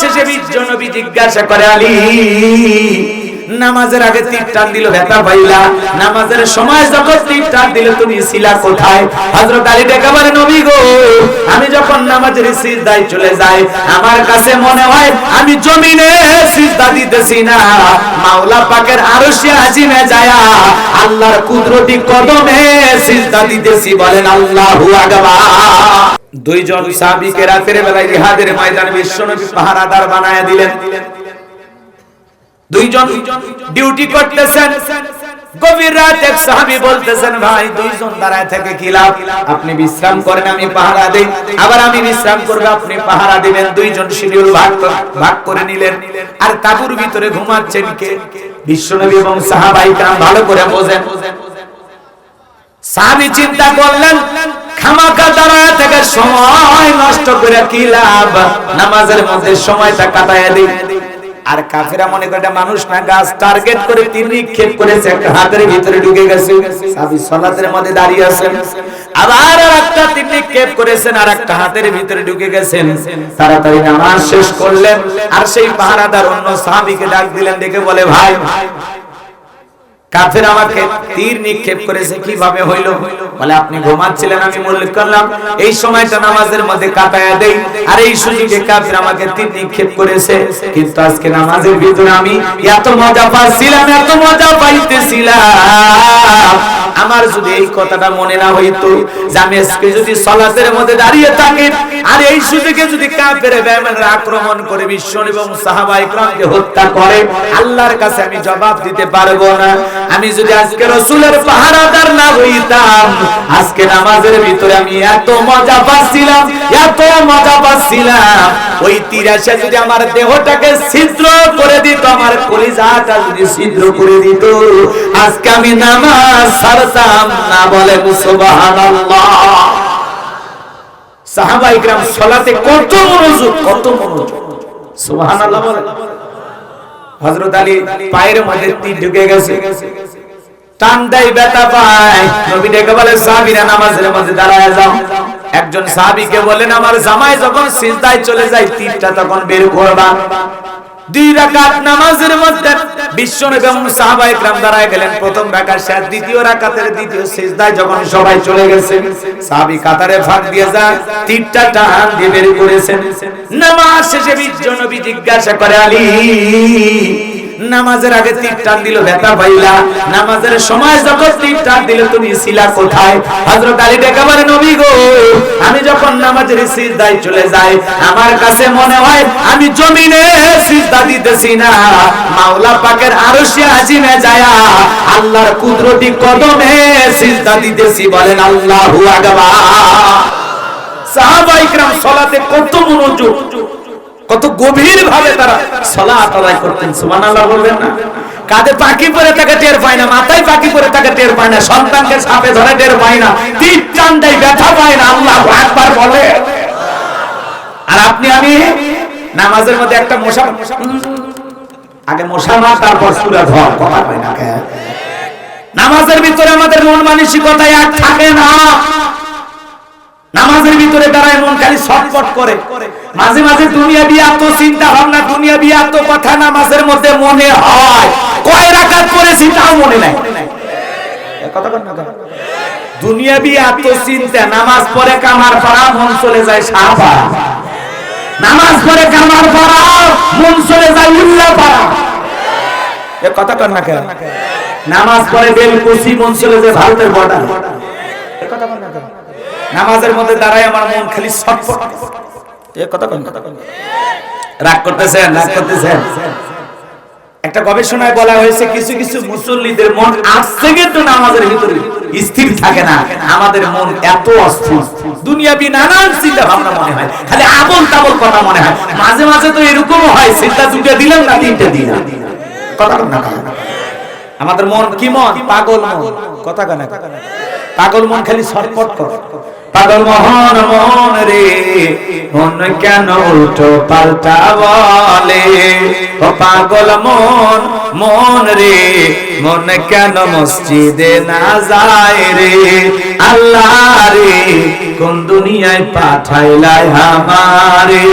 শেষে জিজ্ঞাসা করে আলী, নামাজের আগে দিল ব্যথা পাইলা। নামাজের সময় যখন দিল, তুমি কোথায়? নবী গো, আমি যখন নামাজের সিজদায় চলে যাই, আমার কাছে মনে হয় আমি জমিনে সিজদা দিতেছি না। মাওলা পাকের আরশে আজিমে যায়া আল্লাহর কুদরতি কদমে সিজদা দিতেছি বলেন আল্লাহু আকবার। দুইজন সাহাবীকে রাতের বেলায় জিহাদের ময়দানে বিশ্বনবী পাহারাদার বানায়া দিলেন। দুইজন ডিউটি করতেছেন। গভীর রাত এক সাহাবী বলতেছেন, ভাই, দুইজন দাঁড়ায় থেকে কি লাভ? আপনি বিশ্রাম করেন, আমি পাহারা দেই। আবার আমি বিশ্রাম করব, আপনি পাহারা দিবেন। দুইজন শিডিউল ভাগ ভাগ করে নিলেন। আর ভিতরে ঘুমাচ্ছেন কে? বিশ্বনবী এবং সাহাবাই কাম ভালো করে বোঝেন। সাহাবী চিন্তা করলেন খামাকা দাঁড়ায় থেকে সময় নষ্ট করে কি লাভ? নামাজের মধ্যে সময়টা কাটায় দিই। আর কাফেরা মনে করে মানুষ না, গাছ টার্গেট করে তীর নিক্ষেপ করেছে, একটা হাতের ভিতরে ঢুকে গেছে। সাবি সালাতের মধ্যে দাঁড়িয়ে আছেন। আবার একটা তীর নিক্ষেপ করেছেন, আর একটা হাতের ভিতরে ঢুকে গেছেন। তাড়াতাড়ি নামাজ শেষ করলেন, আর সেই পাহারাদার অন্য ডাক দিলেন, ডেকে বলে, ভাই কাফের আমাকে তীর নিক্ষেপ করেছে, কীভাবে হইল? বলে, আপনি ঘুমাচ্ছিলেন, আমি মল্লিক করলাম। এই সময়টা নামাজের মধ্যে কাটায়া দেই। আর এই সুযোগে কাফের আমাকে তীর নিক্ষেপ করেছে। কিন্তু আজকে নামাজের ভিতরে আমি এত মজা পাচ্ছিলাম, এত মজা পাইতেছিলাম। আমার যদি এই কথাটা মনে না হইতো আজকে যদি সলাতের মধ্যে দাঁড়িয়ে থাকি, আর এই সুযোগে যদি কাফের বেঈমানরা আক্রমণ করে বিশ্ব এবং সাহাবা ইকরামকে হত্যা করে, আল্লাহর কাছে আমি জবাব দিতে পারব না। আমি যদি আজকে রসুলের পাহারাদার না হইতাম, আজকে নামাজের ভিতরে আমি এত মজা পাচ্ছিলাম, এত মজা পাচ্ছিলাম। ওই তিরাশে যদি আমার দেহটাকে ছিদ্র করে দিত, আমার কলিজাটা যদি ছিদ্র করে দিত, আজকে আমি নামাজ ছাড়তাম না বলে সুবহানাল্লাহ। সাহাবা ইকরাম সালাতে কত মনোযোগ কত মনোযোগ। সুবহানাল্লাহ বলে। হযরত আলী পায়ের মধ্যে তীর ঢুকে গেছে। টান দেয়, ব্যথা পায়। নবী ডেকে বলে, সাহাবীরা, নামাজের মধ্যে দাঁড়ায় যাও। একজন সাহাবীকে বলেন আমার জামাই যখন সিজদায় চলে যায়, তীরটা তখন বের করবা। দুই রাকাত নামাজের মধ্যে বিশ্ব নবী সাহাবা একরাম দাঁড়ায় গেলেন। প্রথম রাকাত শেষ, দ্বিতীয় রাকাতের দ্বিতীয় সিজদায় যখন সবাই চলে গেছে সাহাবী কাতারে ফাঁক দিয়ে যান, তিনটা টান দিয়ে বের করেছেন। নামাজ শেষে বিশ্ব নবী জিজ্ঞাসা করে, আলী নামাজের আগে তীর টান দিল, ব্যথা পাইলা। নামাজের সময় যখন তীর টান দিল, তুমি ছিলা কোথায় হযরত আলী ডেকে বলে, নবী গো, আমি যখন নামাজের সিজদায় চলে যাই, আমার কাছে মনে হয় আমি জমিনে সিজদা দিতেছি না। মাওলা পাকের আরশে আজিমে যায়া আল্লাহর কুদরতি কদমে সিজদা দিতেছি বলেন আল্লাহু আকবার। সাহাবা ইকরাম সালাতে কত মনোযোগ কত গভীর ভাবে তারা সালাত আদায় করতেন, সুবহানাল্লাহ বলবেন না। কাঁধে পাখি পরে তাকে টের পায় না, মাথায় পাখি পরে তাকে টের পায় না, সন্তানকে সাপে ধরে টের পায় না, তীর টান দেয় ব্যথা পায় না, আল্লাহ একবার বলে। আর আপনি, আমি নামাজের মধ্যে একটা মশা, আগে মশা মা তারপর সুরা ধর কথা হয় না? নামাজের ভিতরে আমাদের মন মানসিকতায় এক থাকে না। নামাজের ভিতরে দাঁড়ায় মন খালি ছটফট করে। মাঝে মাঝে দুনিয়া বিয়ে এত চিন্তা ভাবনা, দুনিয়া বিয়ে এত কথা নামাজের মধ্যে মনে হয়। কয় রাকাত করেছি তাও মনে নাই। দুনিয়া বিয়ে এত চিন্তা নামাজ পড়ে কামার পাড়া, মন চলে যায় সাহাবা। নামাজ পড়ে কামার পাড়া, মন চলে যায় উল্লা পাড়া। এ কথা কর না কেন? নামাজ পড়ে মন চলে যায় ভারতের বর্ডার। নামাজের মধ্যে দাঁড়ায় আমার মন খালি ছটফট কথা কন কথা রাগ করতেছেন রাগ করতেছেন। একটা গবেষণায় বলা হয়েছে, কিছু কিছু মুসল্লিদের মন আট সেকেন্ড নামাজের ভিতরে স্থির থাকে না। আমাদের মন এত অস্থির। দুনিয়াবি নানান চিন্তা ভাবনা মনে হয়, খালি আবল তাবল কথা মনে হয়। মাঝে মাঝে তো এরকম হয়, চিন্তা দুটো দিলাম না, তিনটে দিলাম। কথা না আমাদের মন কি মন? পাগল মন। কথা কেন পাগল মন খালি সরপট কর। পাগল মোহন মন রে, মন কেন উল্টো পাল্টা বলে? ও পাগল মন মন রে, মন কেন মসজিদে না যায় রে? আল্লাহ রে কোন দুনিয়ায় পাঠাইলাই আমারে?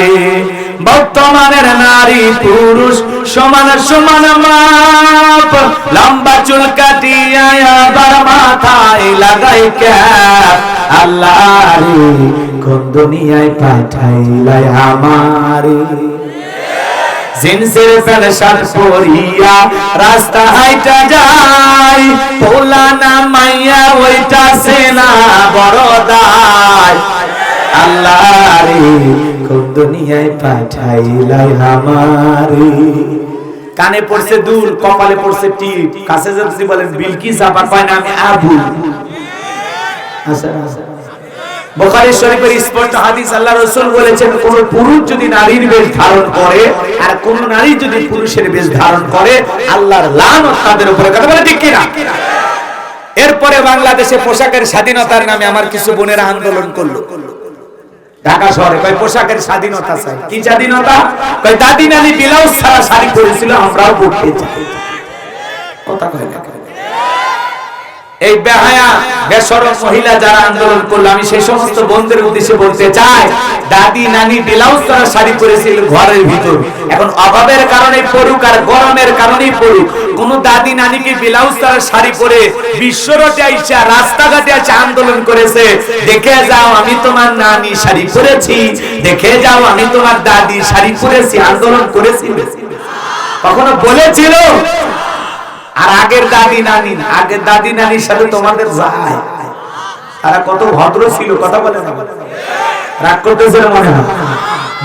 বর্তমানের নারী, পুরুষ, সমান সমান মাপ। লম্বা চুল কাটিয়া আবার মাথায় লাগাই ক্যাপ। আল্লাহ কোন দুনিয়ায় পাঠাইলাই আমারে? জিন্সের প্যান্ট শার্ট পরিয়া, রাস্তা হাইটা যায় পোলা না মাইয়া ওইটা সেনা বড় দায় আল্লাহ রে কোন দুনিয়ায় পাঠাইলাই আমারে। কানে পড়ছে দুল, কপালে পড়ছে টিপ, কাছে যাচ্ছি বলেন বিলকিস আপা কয় না আমি আবু। আচ্ছা আচ্ছা। শরীফের স্পষ্ট হাদিস আল্লাহ বলেছেন, কোন পুরুষ যদি নারীর বেশ ধারণ করে আর কোন নারী যদি পুরুষের বেশ ধারণ করে, আল্লাহর তাদের উপরে কথা বলে, ঠিক এরপরে বাংলাদেশে পোশাকের স্বাধীনতার নামে আমার কিছু বোনেরা আন্দোলন করল। ঢাকা শহরে কয়, পোশাকের স্বাধীনতা চাই। কি স্বাধীনতা? কয় ব্লাউজ ছাড়া শাড়ি পরেছিল, আমরাও পড়তে চাই। কথা কয় না এই বেহায়া, বেসরম মহিলা যারা আন্দোলন করল, আমি সেই সমস্ত বন্ধুদের উদ্দেশ্যে বলতে চাই, দাদি, নানি, ব্লাউজ তারা শাড়ি পরেছিল ঘরের ভিতর। এখন অভাবের কারণে পড়ুক আর গরমের কারণেই পড়ুক। কোন দাদি, নানিকে ব্লাউজ তারা শাড়ি পরে বিশ্বরটে আইসা, রাস্তাঘাটে আছে আন্দোলন করেছে। দেখে যাও, আমি তোমার নানি শাড়ি পরেছি। দেখে যাও, আমি তোমার দাদি শাড়ি পরেছি, আন্দোলন করেছি। কখনো বলেছিল? আর আগের দাদি নানি আগের দাদি নানির সাথে তোমাদের যায়। তারা কত ভদ্র ছিল, কথা বলে না। রাগ করতেছিল মনে হয়।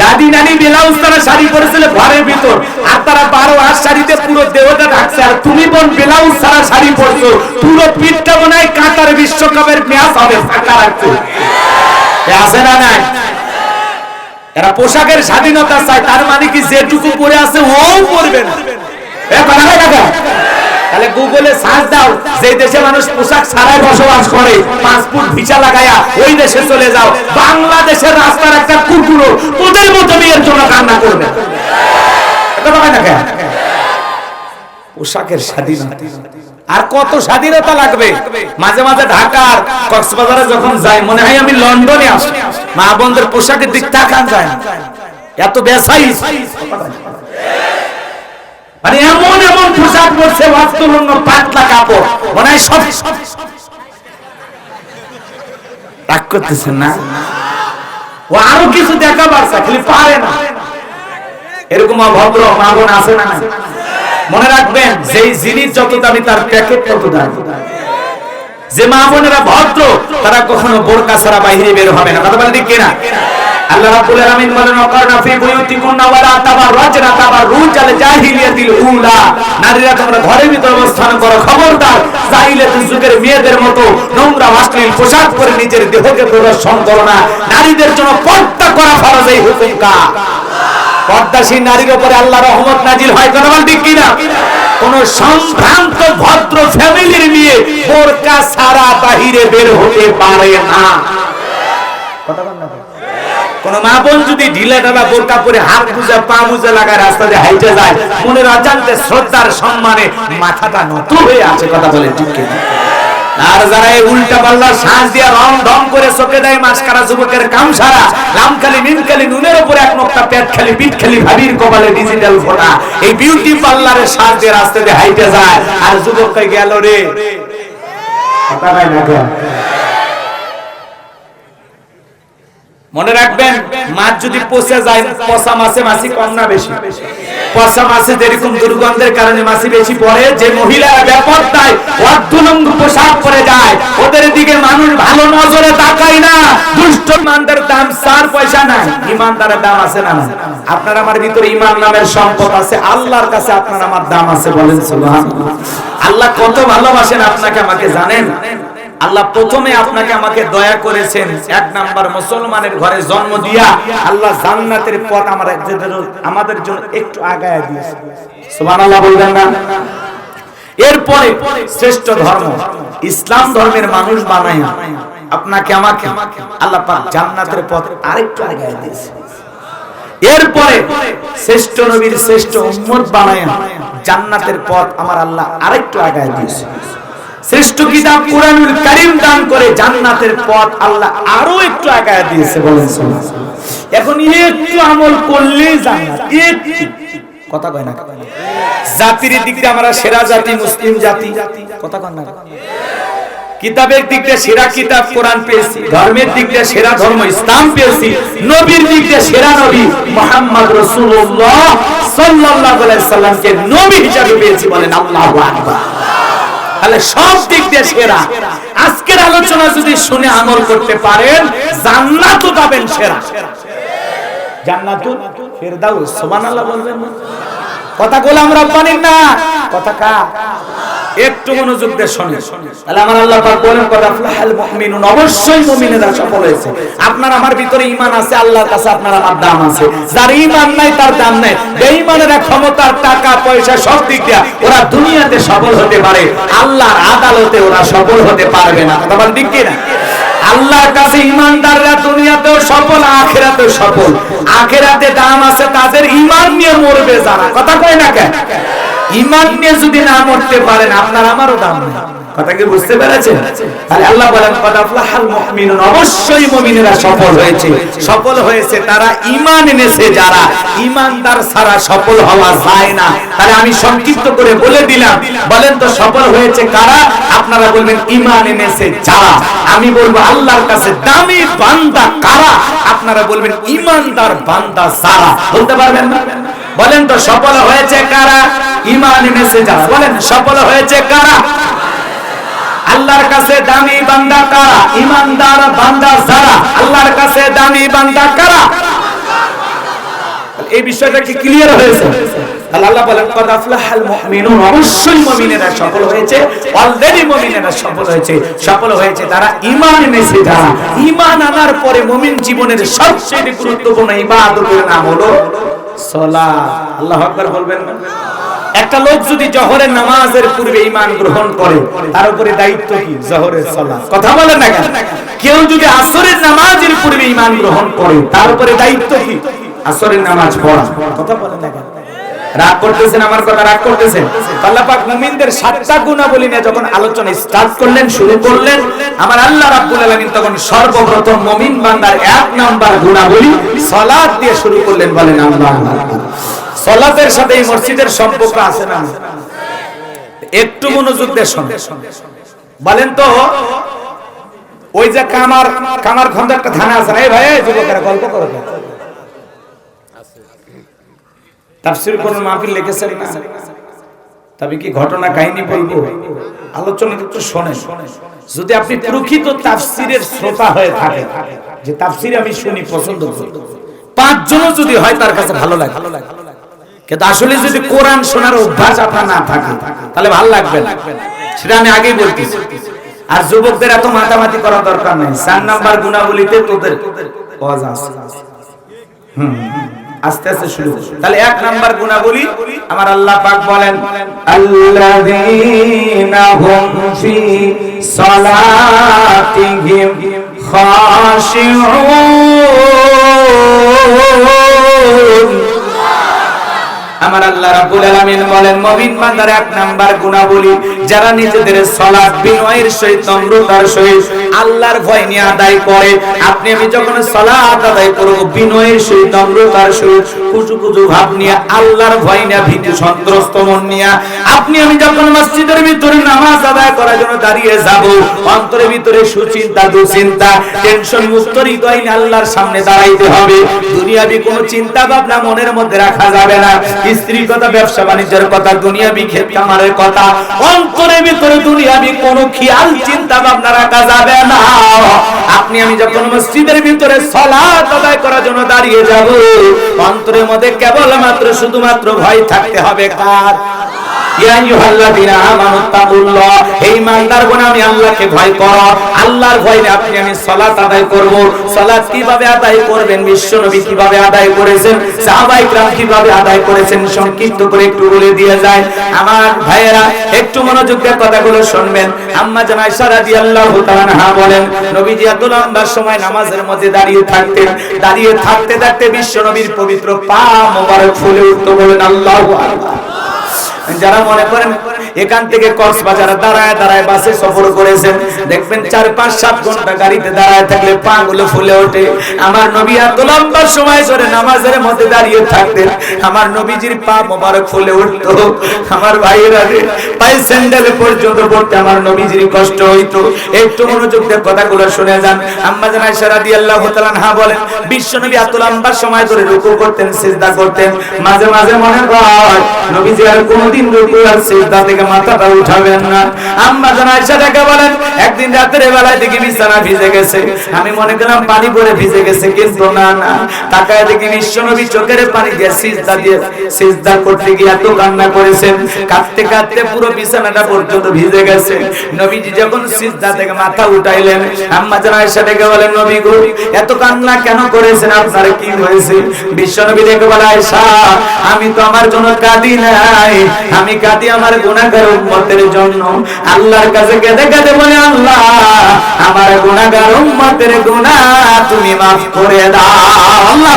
দাদি নানি ব্লাউজ তারা শাড়ি পরেছিল ঘরের ভিতর। আর তারা বারো হাত শাড়িতে পুরো দেহটা ঢাকছে। আর তুমি বোন ব্লাউজ ছাড়া শাড়ি পরছো। পুরো পিঠটা মনে হয় কাতার বিশ্বকাপের ম্যাচ হবে, ফাঁকা রাখছো। আছে না নাই? এরা পোশাকের স্বাধীনতা চায়, তার মানে কি যেটুকু পরে আছে ও পরবে না। এ কথা? তাহলে গুগলে সার্চ দাও যে দেশে মানুষ পোশাক ছাড়াই বসবাস করে পাসপোর্ট ভিসা লাগায়া ওই দেশে চলে যাও। বাংলাদেশের রাস্তার একটা কুকুরও তোদের মতো বিয়ের জন্য কান্না করবে? পোশাকের স্বাধীনতা। আর কত স্বাধীনতা লাগবে? মাঝে মাঝে ঢাকার কক্সবাজারে যখন যাই, মনে হয় আমি লন্ডনে আসি। মা বোনদের পোশাকের দিক তাকান যায়। এত বেসাই মানে এমন এমন পোশাক পরছে পাতলা কাপড়। মনে হয় সব রাগ করতেছেন না? ও আরও কিছু খালি পারে না। এরকম অভদ্র মা বোন আছে না মনে রাখবেন, যেই জিনিস যত দামি তার প্যাকেট তত দামি যে মা বোনেরা ভদ্র, তারা কখনো বোরকা ছাড়া বাইরে বের হবে না। কথা বলে ঠিক কিনা? আল্লাহ রাব্বুল আলামিন বলেন, ওয়াকারনা ফি বুয়ুতিকুন্না ওয়ালা তাবাররাজনা। তাবাররুজাল জাহিলিয়াতিল উলা। নারীরা তোমরা ঘরের ভিতর অবস্থান করো। খবরদার জাহিলিয়াতের যুগের মেয়েদের মতো নোংরা অশ্লীল পোশাক পরে নিজের দেহকে প্রদর্শন করো না। নারীদের জন্য পর্দা করা ফরজ, এই হুকুম কা পর্দাসীন নারীর উপরে আল্লাহ রহমত নাজিল হয়, কথা বল ঠিক কিনা? কোন সম্ভ্রান্ত, ভদ্র ফ্যামিলির মেয়ে বোরকা ছাড়া বাহিরে বের হতে পারে না। কথা বল কোন মা বোন যদি ঢিলে ঢালা বোরকা পরে হাত মুজা পা মুজা লাগায় রাস্তা দিয়ে হাইটে যায়, মনের অজান্তে শ্রদ্ধার সম্মানে মাথাটা নত হয়ে আছে, কথা বলে ঠিক আর যারা এই উল্টা পাল্লা শ্বাস দিয়ে রং ঢং করে চোখে দেয় মাসকারা যুবকের কাম সারা লামখালি, মিনখালি, নুনের উপরে এক নোকটা পেট খালি, পিঠ খালি, ভাবির কপালে ডিজিটাল ফোটা। এই বিউটি পার্লারে শ্বাস দিয়ে রাস্তা দিয়ে হাইটে যায়। আর যুবককে গেল রে। কথা না মনে রাখবেন, মাছ যদি পচে যায়, পচা মাছে মাছি কম না বেশি। পচা মাছে যেরকম দুর্গন্ধের কারণে মাছি বেশি পড়ে, যে মহিলারা ব্যাপারটায় অর্ধলঙ্গ পোশাক পরে যায়, ওদের দিকে মানুষ ভালো নজরে তাকায় না। দুষ্ট ইমানদার দাম চার পয়সা নাই। ইমানদারের দাম আছে না? আপনার আমার ভিতরে ইমান নামের সম্পদ আছে, আল্লাহর কাছে আপনার আমার দাম আছে, বলেন সুবহানাল্লাহ। আল্লাহ কত ভালোবাসেন, আপনাকে আমাকে জানেন? আল্লাহ প্রথমে আপনাকে আমাকে দয়া করেছেন। এক নাম্বার মুসলমানের ঘরে জন্ম দিয়া আল্লাহ জান্নাতের পথ আমার আমাদের জন্য একটু আগায় দিয়েছে। সুবহানাল্লাহ বলবেন না? এরপরে শ্রেষ্ঠ ধর্ম, ইসলাম ধর্মের মানুষ বানায়। আপনাকে আমাকে আল্লাহ পাক জান্নাতের পথ আরেকটু আগায় দিয়েছে। এরপরে শ্রেষ্ঠ নবীর শ্রেষ্ঠ উম্মত বানায় জান্নাতের পথ আমার আল্লাহ আরেকটু আগায় দিয়েছে। শ্রেষ্ঠ কিতাব কোরআনুল কারীম দান করে জান্নাতের পথ আল্লাহ আরও একটু আগায় দিয়েছে বলেন সুবহানাল্লাহ। এখন একটু আমল করলেই জান্নাত, একটু। কথা কয় না জাতির দিক দিয়ে আমরা সেরা জাতি, মুসলিম জাতি। কথা কয় না কিতাবের দিক দিয়ে সেরা কিতাব কোরআন পেয়েছি, ধর্মের দিক দিয়ে সেরা ধর্ম ইসলাম পেয়েছি, নবীর দিক দিয়ে সেরা নবী মোহাম্মদ রাসূলুল্লাহ সাল্লাল্লাহু আলাইহি সাল্লামকে নবী হিসাবে পেয়েছি বলেন আল্লাহু আকবার। তাহলে সব দিক দিয়ে সেরা। আজকের আলোচনা যদি শুনে আমল করতে পারেন, জান্নাতও পাবেন সেরা। জান্নাতুল ফেরদাউস, সুবহানাল্লাহ বলবেন না? কথা গোলাম রব্বানির না। কথা কা একটু মনোযোগ দিয়ে শুনে তাহলে আমার আল্লাহ পাক বলেন কথা ফলাহাল মুমিনুন অবশ্যই মুমিনেরা সফল হয়েছে। আপনার আমার ভিতরে ঈমান আছে, আল্লাহর কাছে আপনার আমার দাম আছে। যার ঈমান নাই, তার দাম নাই। বেঈমানেরা ক্ষমতার টাকা, পয়সা, সব দিক দিয়ে ওরা দুনিয়াতে সফল হতে পারে। আল্লাহর আদালতে ওরা সফল হতে পারবে না। কথা বল ঠিক কি না আল্লাহর কাছে ইমানদাররা দুনিয়াতেও সফল, আখেরাতেও সফল। আখেরাতে দাম আছে, তাদের ইমান নিয়ে মরবে যারা। কথা কয় না কেন? ইমান নিয়ে যদি না মরতে পারেন, আপনার আমারও দাম নেই। আমি সংক্ষিপ্ত করে বলে দিলাম। বলেন তো, সফল হয়েছে কারা? আপনারা বলবেন ঈমান এনেছে যারা। আমি বলব, আল্লাহর কাছে দামি বান্দা কারা? আপনারা বলবেন ঈমানদার বান্দা যারা। বলতে পারবেন বলেন তো, সফল হয়েছে কারা? ঈমান এনেছে যারা বলেন, সফল হয়েছে কারা? আল্লাহর কাছে দামি বান্দা কারা? ইমানদার বান্দা যারা? আল্লাহর কাছে দামি বান্দা কারা? এই বিষয়টা কি ক্লিয়ার হয়েছে? আল্লাহ বলেন, কদ আফলাহাল মুমিনুন। অবশ্যই মুমিনেরা সফল হয়েছে। অলরেডি মুমিনেরা সফল হয়েছে। সফল হয়েছে তারা ঈমান এনেছে যারা। ঈমান আনার পরে মুমিন জীবনের সবচেয়ে গুরুত্বপূর্ণ ইবাদতের নাম হলো আল্লাহু আকবার বলবেন না? একটা লোক যদি জহরের নামাজের পূর্বে ইমান গ্রহণ করে, তার উপরে দায়িত্ব কি? জহরের সালাত। কথা বলেন না কেন? কেউ যদি আসরের নামাজের পূর্বে ইমান গ্রহণ করে, তার উপরে দায়িত্ব কি? আসরের নামাজ পড়া। কথা বলেন না কেন? রাগ করতেছেন, আমার কথা রাগ করতেছেন? আল্লাহ পাক মুমিনদের সাতটা গুণাবলী নিয়ে যখন আলোচনা স্টার্ট করলেন, শুরু করলেন, আমার আল্লাহ রাব্বুল আলামিন তখন সর্বপ্রথম মুমিন বান্দার এক নাম্বার গুণাবলী সালাত দিয়ে শুরু করলেন, বলেন, আল্লাহ সালাতের সাথে এই মসজিদের সম্পর্ক আছে না একটু মনোযোগ দিয়ে শুনুন। বলেন তো, ওই যে কামার কামার খন্দ একটা থানা আছে না? এই ভাই যুবকেরা গল্প করো। তাফসীর কোন মাহফিল লিখেছেন না। তবে কি ঘটনা কাহিনী বলব? আলোচনা একটু শোনেন। যদি আপনি প্রকৃত তাফসীরের শ্রোতা হয়ে থাকেন যে তাফসীর আমি শুনি পছন্দ করি। পাঁচজনও যদি হয় তার কাছে ভালো লাগে। কিন্তু আসলে যদি কোরআন শোনার অভ্যাস আপনার না থাকে তাহলে ভালো লাগবে না। সেটা আমি আগেই বলতেছি। আর যুবকদের এত মাতামাতি করা দরকার নেই। চার নাম্বার গুণাবলীতে তোদের আছে। হুম। আস্তে আস্তে শুরু। তাহলে এক নাম্বার গুণাবলী আমার আল্লাহ পাক বলেন, আল্লাযীনা হুম ফি সালাতিহিম খাশিউন আমার আল্লাহ রাব্বুল আলামিন বলেন, মুমিন বান্দার এক নাম্বার গুণাবলী যারা নিজেদের সালাত বিনয়ের সহিত নম্রতার সহিত আল্লাহর ভয় নিয়ে আদায় করে, আপনি আমি যখন সালাত আদায় করব, বিনয়ের সহিত নম্রতার সহিত, কুচু কুচু ভাব নিয়ে আল্লাহর ভয় নিয়ে ভীতি সন্ত্রস্ত মন নিয়ে আপনি আমি যখন মসজিদের ভিতরে নামাজ আদায় করার জন্য দাঁড়িয়ে যাব, অন্তরের ভিতরে সুচিন্তা, দুশ্চিন্তা টেনশন মুক্ত হৃদয় নিয়ে আল্লাহর সামনে দাঁড়াইতে হবে। দুনিয়াবি কোনো চিন্তা ভাবনা মনের মধ্যে রাখা যাবে না। স্ত্রীর কথা, ব্যবসা বাণিজ্যের কথা, দুনিয়াবি ক্ষেত কামারের কথা অন্তরের ভিতরে দুনিয়াবি কোনো খেয়াল চিন্তা ভাবনা রাখা যাবে না। আপনি আমি যখন মসজিদের ভিতরে সালাত আদায় করার জন্য দাঁড়িয়ে যাব, অন্তরের মধ্যে কেবলমাত্র শুধুমাত্র ভয় থাকতে হবে কার? ইয়া আইয়ুহাল্লাযীনা আমানু তাকুল্লাহ হে ঈমানদারগণ আমি আল্লাহকে ভয় করো আল্লাহর ভয়ে আপনি আমি সালাত আদায় করব সালাত কিভাবে আদায় করবেন বিশ্বনবী কিভাবে আদায় করেছেন সাহাবায়ে کرام কিভাবে আদায় করেছেন সংক্ষিপ্ত করে একটু বলে দিয়ে যায় আমার ভাইয়েরা একটু মনোযোগ দিয়ে কথাগুলো শুনবেন আম্মা জান আয়েশা রাদিয়াল্লাহু তাআলা আনহা বলেন নবীজি এত লম্বা সময় নামাজের মধ্যে দাঁড়িয়ে থাকতেন দাঁড়িয়ে থাকতে থাকতে বিশ্বনবীর পবিত্র পা মোবারক ফুলে উঠতো বলেন আল্লাহু আকবার যারা মনে করেন এখান থেকে কক্সবাজার দাঁড়ায় দাঁড়ায় বাসে সফর করেছেন। দেখবেন চার, পাঁচ, সাত ঘণ্টা গাড়িতে দাঁড়ায় থাকলে পা গুলো ফুলে ওঠে। আমার নবী এত লম্বা সময় ধরে নামাজের মধ্যে দাঁড়িয়ে থাকতেন। আমার নবীজির পা মোবারক ফুলে উঠতো। আমার ভাইয়েরা পায়ে স্যান্ডেল পর্যন্ত পড়তে আমার নবীজির কষ্ট হইতো। একটু মনোযোগ দিয়ে কথাগুলো শুনে যান। আম্মা জান আয়েশা রাদিয়াল্লাহু তাআলা আনহা বলেন, বিশ্ব নবী এত লম্বা সময় ধরে রুকু করতেন, সিজদা করতেন। মাঝে মাঝে মনে হয়, নবীজি আর কোনোদিন রুকু আর সিজদা থেকে মাথাটা উঠাবেন না। আম্মা জান আয়েশা তাকে বলেন, একদিন রাতের বেলায় দেখি বিছানা ভিজে গেছে। আমি মনে করলাম পানি পড়ে ভিজে গেছে, কিন্তু না না। তাকায় দেখি বিশ্ব নবী চোখের পানি দিয়ে সিজদা দিয়ে সিজদা করতে গিয়ে এত কান্না করেছেন। কাঁদতে কাঁদতে পুরো বিছানাটা পর্যন্ত ভিজে গেছে। নবীজি যখন সিজদা থেকে মাথা উঠাইলেন, আম্মা জান আয়েশা ডেকে বলেন, নবী গো, এত কান্না কেন করেছেন? আপনার কি হয়েছে? বিশ্ব নবী ডেকে বলে, আয়েশা, আমি তো আমার জন্য কাঁদি নাই। আমি কাঁদি, আমার গুনাহগার উম্মতের জন্য আল্লাহর কাছে কেঁদে কেঁদে বলে, আল্লাহ, আমার গুণাগার উম্মতের গুণা তুমি মাফ করে দাও। আল্লাহ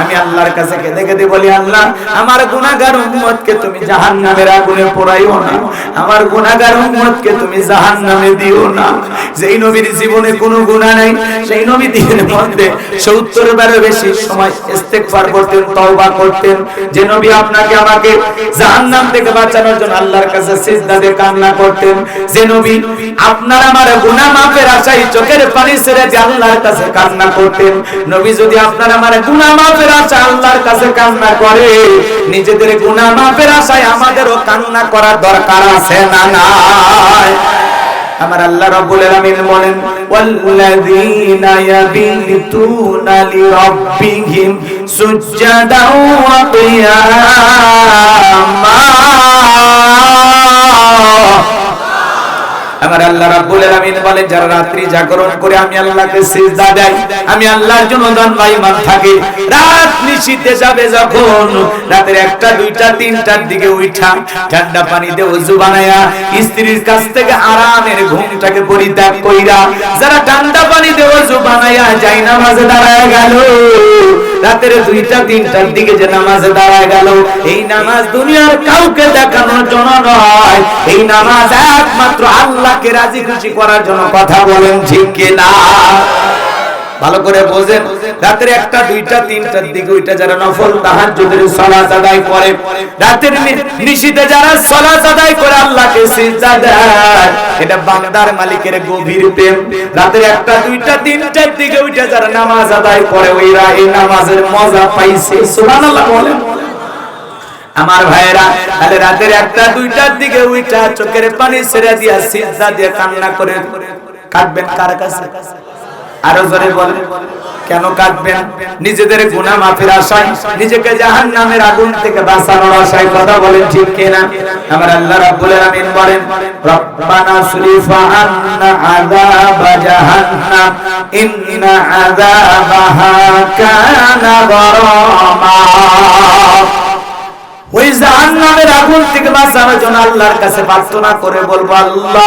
আমি আল্লাহর কাছে কেঁদে কেঁদে বলি, আল্লাহ, আমার গুনাহগার উম্মতকে তুমি জাহান্নামের আগুনে পোড়াইও না। আমার গুনাহগার উম্মতকে তুমি জাহান্নামে দিও না। যেই নবীর জীবনে কোনো গুনাহ নাই, সেই নবী দিনের মধ্যে 70 বারের বেশি সময় ইস্তেগফার করতেন, তওবা করতেন। যে নবী আপনাকে আমাকে জাহান্নাম থেকে বাঁচানোর জন্য আল্লাহর কাছে সিজদা দিয়ে কান্না করতেন। যে নবী আপনার আমার গুনাহ মাফের আশায় চোখের পানি ছেড়ে দিয়ে আল্লাহর কাছে কান্না করতেন। নবী যদি আপনার আমার গুনাহ মাফের আশায় আল্লাহর কাছে কান্না করে। নিজেদের গুনাহ মাফের আশায় আমাদেরও কান্না করার দরকার আছে না নাই? আমার আল্লাহ রাব্বুল আলামিন বলেন, ওয়াল্লাযীনা ইয়াবিতুনা লিরাব্বিহিম সুজদাও ওয়া কিয়ামা। আমার আল্লাহ রাব্বুল আলামিন বলেন যারা রাত্রি জাগরণ করে আমি আল্লাহকে সিজদা দেই, আমি আল্লাহর জন্য দান বাইমান থাকে। রাত নিশিতে যাবে যখন রাতের একটা, দুইটা, তিনটার দিকে উঠা ঠান্ডা পানিতে ওযু বানায়া স্ত্রীর কাছ থেকে আরামের ঘুমটাকে পরিত্যাগ কইরা, যারা ঠান্ডা পানিতে ওযু বানায়া যাই নামাজে দাঁড়ায় গেল। রাতের দুইটা, তিনটার দিকে যে নামাজে দাঁড়ায় গেল, এই নামাজ দুনিয়ার কাউকে দেখানোর জন্য নয়। এই নামাজ একমাত্র আল্লাহকে রাজি খুশি করার জন্য কথা বলেন, ঠিক কিনা? ভালো করে বোঝেন রাতের একটা, দুইটা, তিনটার দিকে ওইটা যারা নফল তাহাজ্জুদের সালাত আদায় করে। রাতের নিশিতে যারা সালাত আদায় করে, আল্লাহকে সিজদা দেয়। এটা বান্দার মালিকের গভীর প্রেম। রাতের একটা, দুইটা, তিনটার দিকে ওইটা যারা নামাজ আদায় করে, ওইরা এই নামাজের মজা পাইছে। সুবহানাল্লাহ বলেন। আমার ভাইয়েরা, তাহলে রাতের একটা, দুইটার দিকে উইটা চোখের পানি ছেড়ে দিয়া সিজদা দিয়ে কান্না করে। কাটবেন কার কাছে? আরও জোরে কেন নিজেদের গুনাহ মাফের আশায়, নিজেকে জাহান্নামের আগুন থেকে বাঁচানোর আশায় কথা বলেন ঠিক কিনা? আমার আল্লাহ বলেন, রব্বানা জাহান্নাম, ইন্না আযাবাহা কানা ওই আগুন থেকে বাঁচানোর জন্য আল্লাহর কাছে প্রার্থনা করে বলব, আল্লাহ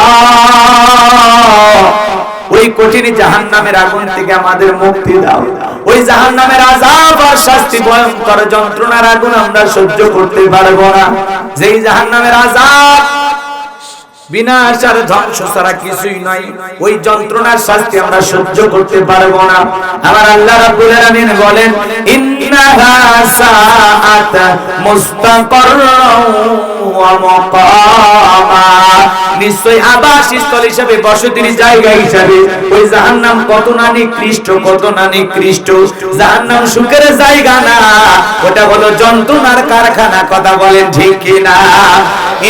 ওই কঠিন জাহান্নামের আগুন থেকে আমাদের মুক্তি দাও। ওই জাহান্নামের আযাব আর শাস্তি, ভয়ঙ্কর যন্ত্রণার আগুন আমরা সহ্য করতে পারব না। যেই জাহান্নামের আযাব বিনাশ আর ধ্বংস ছাড়া কিছুই নয়, ওই যন্ত্রণার শাস্তি আমরা সহ্য করতে পারব না। আমার আল্লাহ রাব্বুল আলামিন বলেন ইন্নাহা সাআত মুস্তাকাররাও ওয়া মুকামা। নিশ্চয় আবাস স্থল হিসাবে বসতির জায়গা হিসাবে। ওই জাহান্নাম কত না নিকৃষ্ট, কত না নিকৃষ্ট। জাহান্নাম সুখের জায়গা না, ওটা হলো যন্ত্রণার কারখানা, কথা বলেন ঠিক কিনা?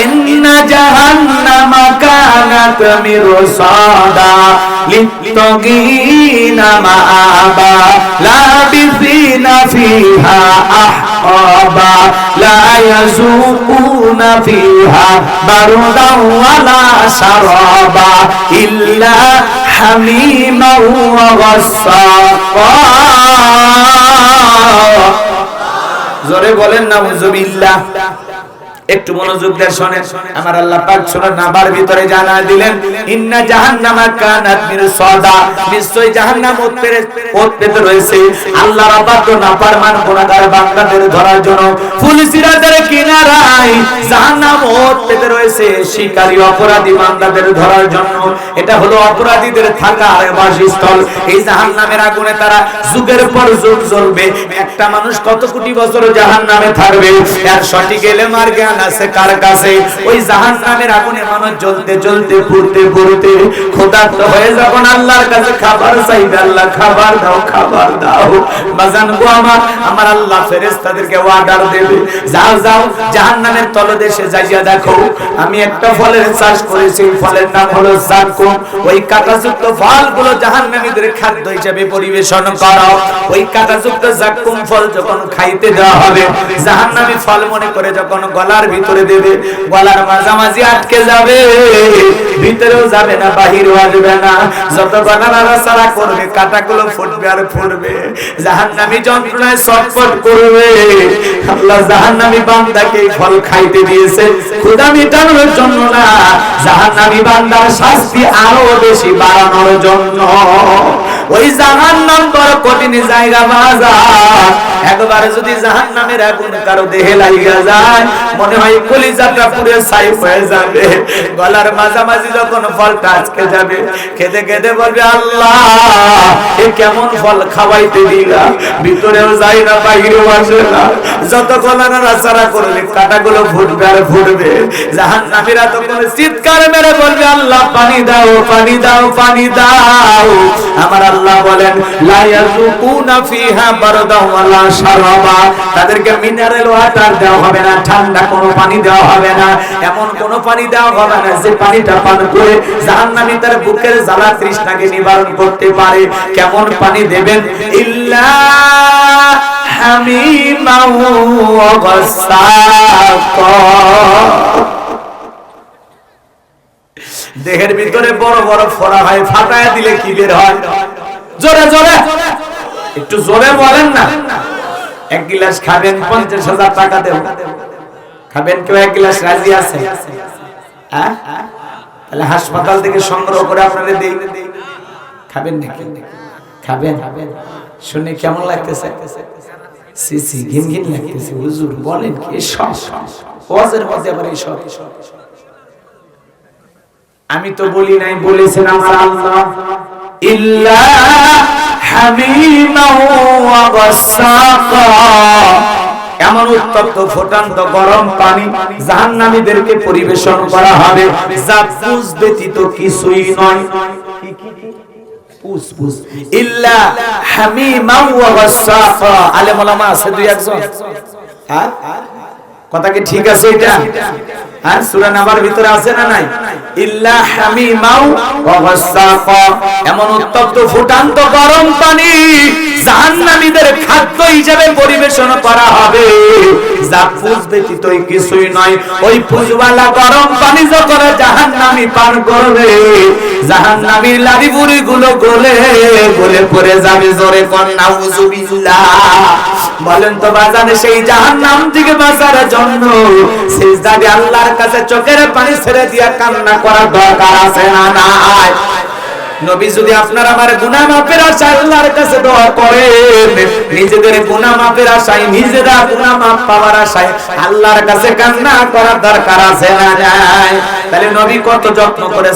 ইন্না জাহান্নামা কানাত মিরসাদা লিত্তাগিনা মাআবা লাবিসিনা ফিহা শারাবা লা ইয়াযুকুনা ফিহা বারদান ওয়ালা শারাবা ইল্লা হামিমা ওয়া গাসসাকা জোরে বলেন না উজুবিল্লাহ একটু মনোযোগ দিয়ে শোনেন। আমার আল্লাহ পাক সূরা নাবার ভিতরে জানা দিলেন, ইন্না জাহান্নামা কানাত মিরসাদা নিশ্চয় জাহান্নাম উৎপেতে উৎপেতে রয়েছে। আল্লাহ রাব্বাক নাফরমান গুনাহগার বান্দাদের ধরার জন্য। ফুল সিরাতের কিনারায় জাহান্নাম উৎপেতে রয়েছে। শিকারী অপরাধী বান্দাদের ধরার জন্য। এটা হলো অপরাধীদের থাকার বাসস্থল। এই জাহান্নামের আগুনে তারা যুগের পর যুগ জ্বলবে। একটা মানুষ কত কোটি বছর জাহান্নামে থাকবে? এর সঠিক এলেমার জ্ঞান আছে কার কাছে? ওই জাহান্নামের আগুনে মানুষ জ্বলতে জ্বলতে, পুড়তে পুড়তে হয়ে আল্লাহর কাছে খাবার চাইবে। আল্লাহ, খাবার দাও খাবার দাও। আমার আমার আল্লাহ অর্ডার দেবে। যাও যাও জাহান্নামের তলদেশে যাইয়া দেখো। আমি একটা ফলের চাষ করেছি। ফলের নাম হলো ওই ফলগুলো জাহান্নামীদের খাদ্য হিসেবে পরিবেশন ওই ফল যখন খাইতে দেওয়া হবে জাহান্নামী ফল মনে করে যখন গলার ভিতরে দেবে, গলার মাঝামাঝি আটকে যাবে। ভিতরেও যাবে না, বাহিরেও আসবে না। যত গলা নাড়াচাড়া করবে, কাঁটাগুলো ফুটবে আর ফুটবে। জাহান্নামী যন্ত্রণায় ছটফট করবে। আল্লাহ জাহান্নামী বান্দাকে ফল খাইতে দিয়েছে। ক্ষুধা মিটানোর জন্য না, জাহান্নামী বান্দার শাস্তি আরও বেশি বাড়ানোর জন্য। ওই জাহান্নাম বড় কঠিন জায়গা বাজার। একবার যদি জাহান্নামের আগুন কারও দেহে লাগিয়া যায়, মনে হয় কলিজাটা পুরে সাই হয়ে যাবে। গলার মাঝামাঝি যখন ফলটা আজকে যাবে, খেতে খেতে বলবে, আল্লাহ, এ কেমন ফল খাওয়াইতে দিলা ভিতরেও যায় না, বাইরেও আসে না। যত গলা নাড়াচাড়া করবে কাটাগুলো ফুটবে আর ফুটবে। জাহান্নামীরা তখন চিৎকার মেরে বলবে, আল্লাহ, পানি দাও পানি দাও পানি দাও। আমার আল্লাহ বলেন, লা ইয়াযুকুনা ফিহা বারদা ওয়ালা শারাবা তাদেরকে মিনারেল ওয়াটার দেওয়া হবে না, ঠান্ডা কোনো পানি দেওয়া হবে না। এমন পানি দেওয়া হবে না যে পানিটা পান করে জাহান্নামী তার বুকের জ্বালা তৃষ্ণাকে নিবারণ করতে পারে। কেমন পানি দেবেন? ইল্লা দেহের ভিতরে বড় বড় ফোড়া হয়, ফাটায় দিলে কি বের হয়? জোরে জোরে। একটু জোরে বলেন না। এক গিলাস খাবেন, পঞ্চাশ হাজার টাকা দেব। খাবেন কেউ, এক গিলাস রাজি আছে? তাহলে হাসপাতাল থেকে সংগ্রহ করে আপনারা দেই। খাবেন নাকি? খাবেন। শুনে কেমন লাগতেছে? সিসি ঘিন ঘিন লাগতেছে। হুজুর বলেন কি সব? ওয়াজের মধ্যে আবার এই সব? আমি তো বলি নাই, বলেছেন আমার আল্লাহ। হামিমা এমন উত্তপ্ত ফোটান্ত গরম পানি জাহান্নামীদেরকে পরিবেশন করা হবে, যা পুষ ব্যতীত কিছুই নয়। ইল্লা হামিমা ওয়া ওলামা আছে দুই একজন? হ্যাঁ? কথা কি ঠিক আছে এটা? আর সূরা নাবার ভিতরে আছে না নাই? ইল্লা হামিমাউ এমন উত্তপ্ত ফুটান্ত গরম পানি জাহান্নামীদের খাদ্য হিসেবে পরিবেশন করা হবে। যা ব্যতীত কিছুই নয়। ওই গরম পানি যখন জাহান্নামী পান করবে জাহান্নামীর লাড়ি বুড়ি গুলো গলে গলে পড়ে যাবে জোরে নাউজুবিল্লাহ বলেন তো বাজানে সেই জাহান্নাম থেকে জন্য আল্লাহর কাছে চোখের পানি ছেড়ে দিয়া কান্না করার দরকার আছে না নাই? নবী যদি আপনার আমার গুনাহ মাফের আশায় আল্লাহর কাছে দোয়া করেন, নিজেদের গুনাহ মাফের আশায়, নিজেরা গুনাহ মাফ পাওয়ার আশায় আল্লাহর কাছে কান্না করার দরকার আছে না নাই? তাহলে নবী কত যত্ন করে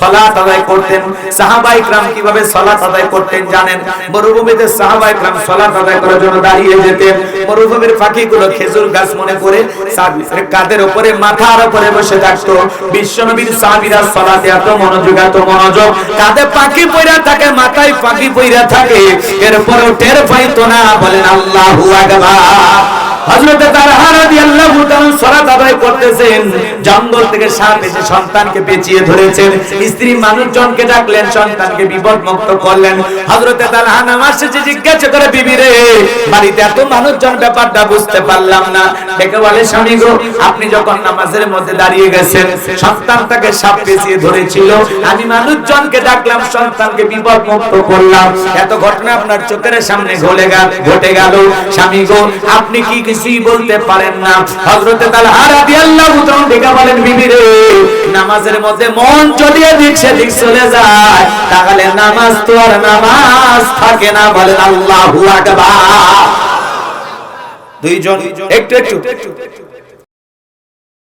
সালাত আদায় করতেন সাহাবাই کرام কিভাবে সালাত আদায় করতেন জানেন মরুভূমিতে সাহাবাই کرام সালাত আদায় করার জন্য দাঁড়িয়ে যেতেন মরুভূমির পাখিগুলো খেজুর গাছ মনে করে সাহাবীদের কাঁধের উপরে মাথার উপরে বসে থাকতো বিশ্বনবীর সাহাবীরা সালাতে এত মনোযোগ এত মনোযোগ কাঁধে পাখি পইরা থাকে মাথায় পাখি পইরা থাকে এরপরেও টের পাইতো না বলেন আল্লাহু আকবার আপনি যখন নামাজের মধ্যে দাঁড়িয়ে গেছেন সন্তানটাকে সাপ পেঁচিয়ে ধরেছিল। আমি মানুষজনকে ডাকলাম, সন্তানকে বিপদ মুক্ত করলাম। এত ঘটনা আপনার চোখের সামনে ঘটে ঘটে গেল। স্বামী গো, আপনি কি কিছুই বলতে পারেন না। হযরতে তালহা রাদিয়াল্লাহু তাআলা ডেকে বলেন, বিবি রে, নামাজের মধ্যে মন চলিয়ে দিচ্ছে সেদিক চলে যায়, তাহলে নামাজ তো আর নামাজ থাকে না। বলেন, আল্লাহু আকবার। দুইজন, একটু একটু।